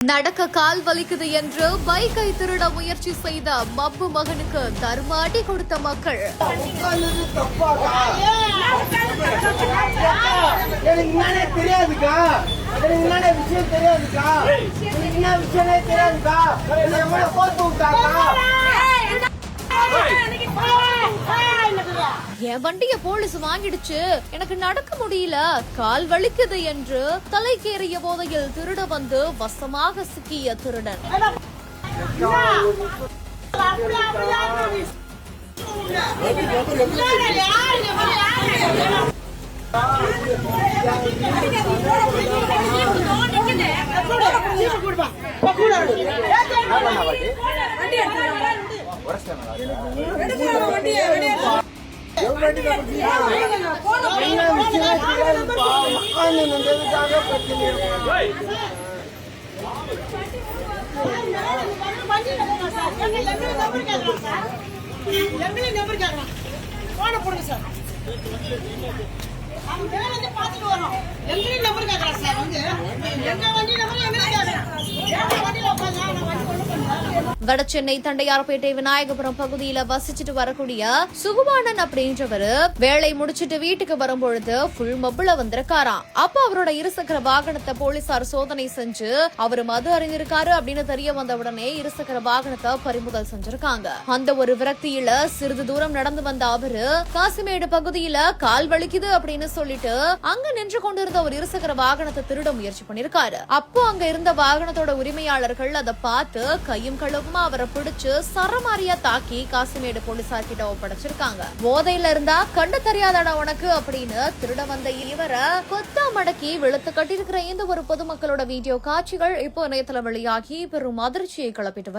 நடக்க கால் வலிக்குது என்று பைக்கை திருட முயற்சி செய்த மப்பு மகனுக்கு தர்மாடி கொடுத்த மக்கள். தெரியாதுக்கா என் வண்டிய போலீஸ் வாங்கிடுச்சு. எனக்கு நடக்க முடியல. கால் வலிக்குது என்று தலைக்கேறிய போதையில் திருட வந்து வசமாக சிக்கிய திருடன். என்ன நின்றதுக்காக பிரச்சனை போன போடுங்க சார் அவங்க மேல வந்து பார்த்துட்டு வரோம் எங்களையும் நம்பர் கேட்கலாம் சார் வந்து எங்க வண்டி வடசென்னை தண்டையார்பேட்டை விநாயகபுரம் பகுதியில வசிச்சுட்டு வரக்கூடிய சுகுமானன் அப்படின்றவரு வேலை முடிச்சிட்டு வீட்டுக்கு வரும்பொழுது ஃபுல் மப்புல வந்திருக்காராம். அப்ப அவரோட இருசக்கர வாகனத்தை போலீசார் சோதனை செஞ்சு அவர் மது அறிந்திருக்காரு அப்படின்னு தெரிய வந்த உடனே இருசக்கர வாகனத்தை பறிமுதல் செஞ்சிருக்காங்க. அந்த ஒரு விரக்தியில சிறிது தூரம் நடந்து வந்த அவரு காசிமேடு பகுதியில கால் வலிக்குது அப்படின்னு சொல்லிட்டு அங்க நின்று கொண்டிருந்த ஒரு இருசக்கர வாகனத்தை திருட முயற்சி பண்ணிருக்காரு. அப்போ அங்க இருந்த வாகனத்தோட உரிமையாளர்கள் அதை பார்த்து கையும் அம்மா அவரை பிடிச்சு சரமாரியா தாக்கி காசிமேடு போலீசார் கிட்ட ஒப்படைச்சிருக்காங்க. போதையில இருந்தா கண்டு தெரியாதடா உனக்கு அப்படின்னு திருட வந்த இவரை கொத்தா மடக்கி வெளுத்து கட்டியிருக்கிற இந்த ஒரு பொதுமக்களோட வீடியோ காட்சிகள் இப்போ இணையத்துல வெளியாகி பெரும் அதிர்ச்சியை கிளப்பிட்டு